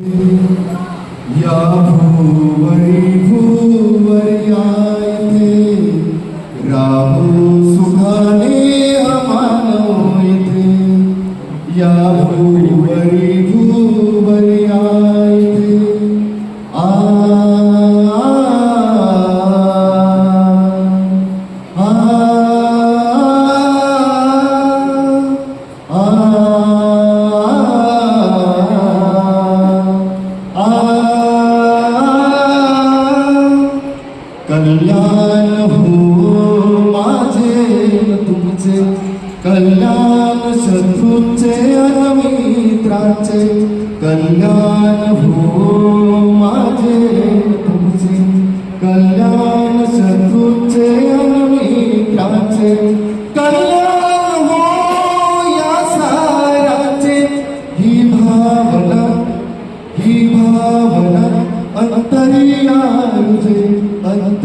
या भूवरी भूवर्यायते कल्याण हो माझे तुमचे. कल्याण शत्रूंचे अन मित्रांचे. कल्याण हो माझे तुमचे. कल्याण शत्रूंचे मित्रांचे. कल्याण हो या साऱ्याचे ही भावना ही भावना अंतरियारुजे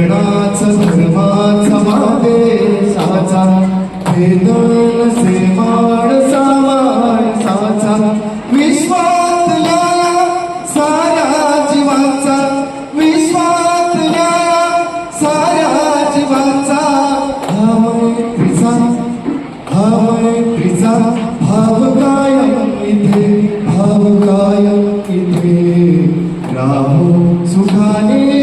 वर्णाचा धर्माचा माणसाचा भेद नसे माणसा माणसाचा वर्णाचा धर्माचा जीवाचा. जीवाचा. भाव कायम इथे. भाव कायम इथे. राहू सुखाने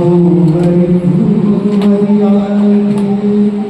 Oh, my, my,